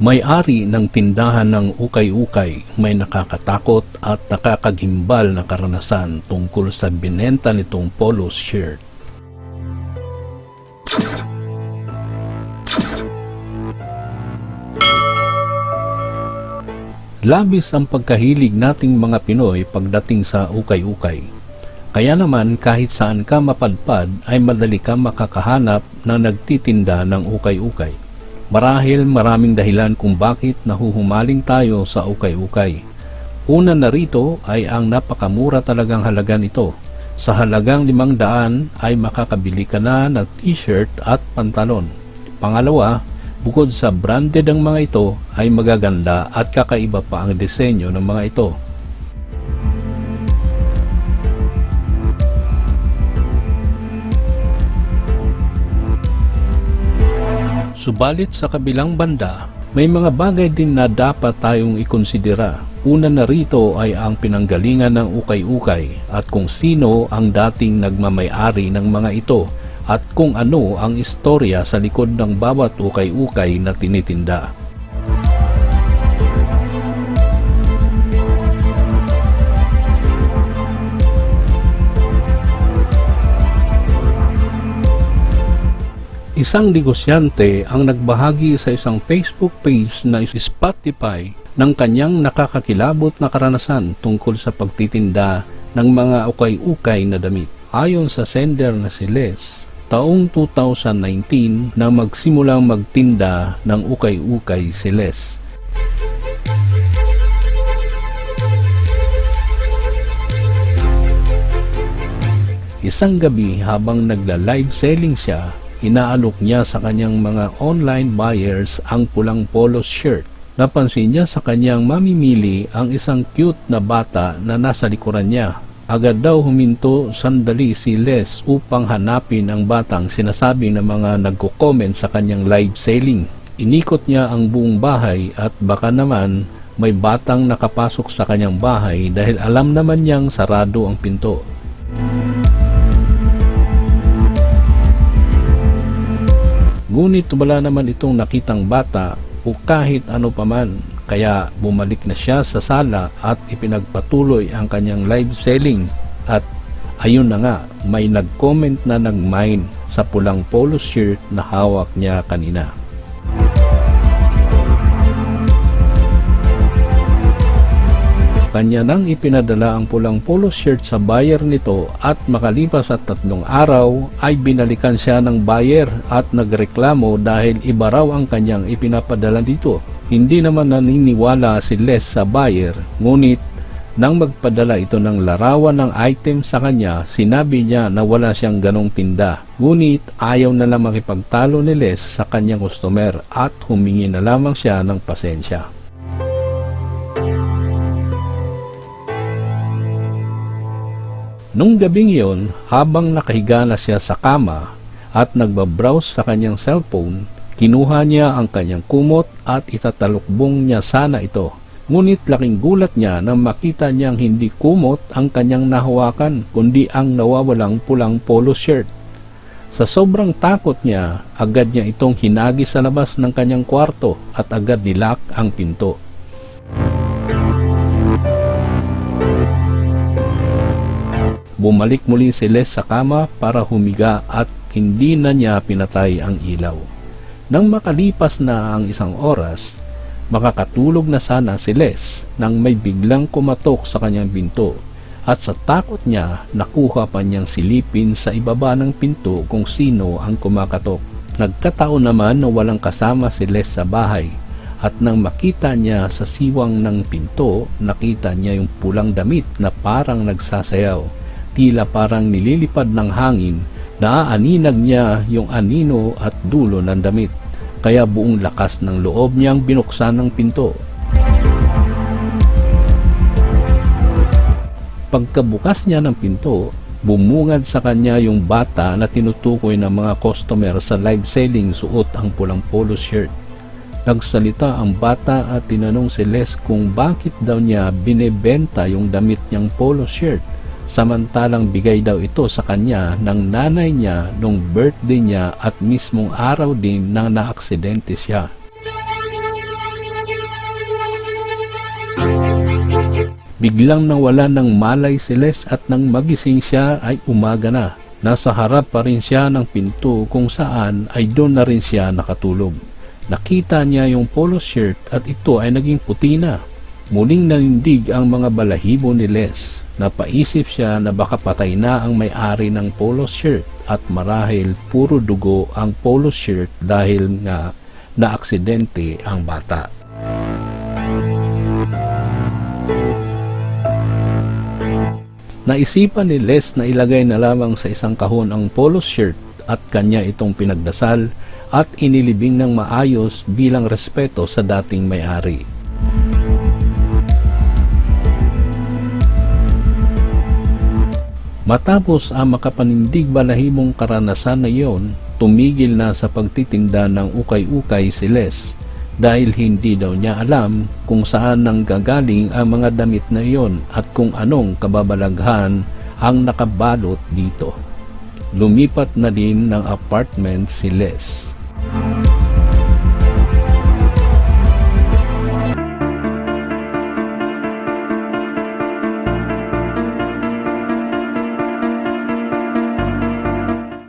May-ari ng tindahan ng ukay-ukay may nakakatakot at nakakagimbal na karanasan tungkol sa binenta nitong polo shirt. Labis ang pagkahilig nating mga Pinoy pagdating sa ukay-ukay. Kaya naman kahit saan ka mapadpad ay madali ka makakahanap ng nagtitinda ng ukay-ukay. Marahil maraming dahilan kung bakit nahuhumaling tayo sa ukay-ukay. Una na rito ay ang napakamura talagang halaga nito. Sa halagang limang daan ay makakabili ka na ng t-shirt at pantalon. Pangalawa, bukod sa branded ang mga ito ay magaganda at kakaiba pa ang disenyo ng mga ito. Subalit sa kabilang banda, may mga bagay din na dapat tayong ikonsidera. Una na rito ay ang pinanggalingan ng ukay-ukay at kung sino ang dating nagmamay-ari ng mga ito at kung ano ang istorya sa likod ng bawat ukay-ukay na tinitinda. Isang negosyante ang nagbahagi sa isang Facebook page na Spotify ng kanyang nakakakilabot na karanasan tungkol sa pagtitinda ng mga ukay-ukay na damit. Ayon sa sender na si Les, taong 2019 na magsimulang magtinda ng ukay-ukay si Les. Isang gabi habang nagla-live selling siya, inaalok niya sa kanyang mga online buyers ang pulang polo shirt. Napansin niya sa kanyang mamimili ang isang cute na bata na nasa likuran niya. Agad daw huminto sandali si Les upang hanapin ang batang sinasabi ng mga nagko-comment sa kanyang live selling. Inikot niya ang buong bahay at baka naman may batang nakapasok sa kanyang bahay dahil alam naman niyang sarado ang pinto. Ngunit wala naman itong nakitang bata o kahit ano paman kaya bumalik na siya sa sala at ipinagpatuloy ang kanyang live selling at ayun na nga may nag-comment na nag-mine sa pulang polo shirt na hawak niya kanina. Kanya nang ipinadala ang pulang polo shirt sa buyer nito at makalipas at tatlong araw ay binalikan siya ng buyer at nagreklamo dahil iba raw ang kanyang ipinapadala dito. Hindi naman naniniwala si Les sa buyer ngunit nang magpadala ito ng larawan ng item sa kanya, sinabi niya na wala siyang ganong tinda. Ngunit ayaw na lang makipagtalo ni Les sa kanyang customer at humingi na lamang siya ng pasensya. Nung gabing iyon, habang nakahiga na siya sa kama at nagbabrowse sa kanyang cellphone, kinuha niya ang kanyang kumot at itatalukbong niya sana ito. Ngunit laking gulat niya nang makita niyang hindi kumot ang kanyang nahawakan kundi ang nawawalang pulang polo shirt. Sa sobrang takot niya, agad niya itong hinagi sa labas ng kanyang kwarto at agad nilak ang pinto. Bumalik muli si Les sa kama para humiga at hindi na niya pinatay ang ilaw. Nang makalipas na ang isang oras, makakatulog na sana si Les nang may biglang kumatok sa kanyang pinto at sa takot niya nakuha pa niyang silipin sa ibaba ng pinto kung sino ang kumakatok. Nagkataon naman na walang kasama si Les sa bahay at nang makita niya sa siwang ng pinto, nakita niya yung pulang damit na parang nagsasayaw tila parang nililipad ng hangin, naaaninag niya yung anino at dulo ng damit, kaya buong lakas ng loob niyang binuksan ng pinto. Pagkabukas niya ng pinto, bumungad sa kanya yung bata na tinutukoy ng mga customer sa live selling suot ang pulang polo shirt. Nagsalita ang bata at tinanong si Les kung bakit daw niya binebenta yung damit niyang polo shirt samantalang bigay daw ito sa kanya ng nanay niya nung birthday niya at mismong araw din na naaksidente siya. Biglang nawala ng malay si Les at nang magising siya ay umaga na. Nasa harap pa rin siya ng pinto kung saan ay doon na rin siya nakatulog. Nakita niya yung polo shirt at ito ay naging puti na Muling nanindig ang mga balahibo ni Les. Napaisip siya na baka patay na ang may-ari ng polo shirt at marahil puro dugo ang polo shirt dahil nga naaksidente ang bata. Naisipan ni Les na ilagay na lamang sa isang kahon ang polo shirt at kanya itong pinagdasal at inilibing ng maayos bilang respeto sa dating may-ari. Matapos ang makapanindig balahimong karanasan na iyon, tumigil na sa pagtitinda ng ukay-ukay si Les dahil hindi daw niya alam kung saan nang gagaling ang mga damit na iyon at kung anong kababalaghan ang nakabalot dito. Lumipat na din ng apartment si Les.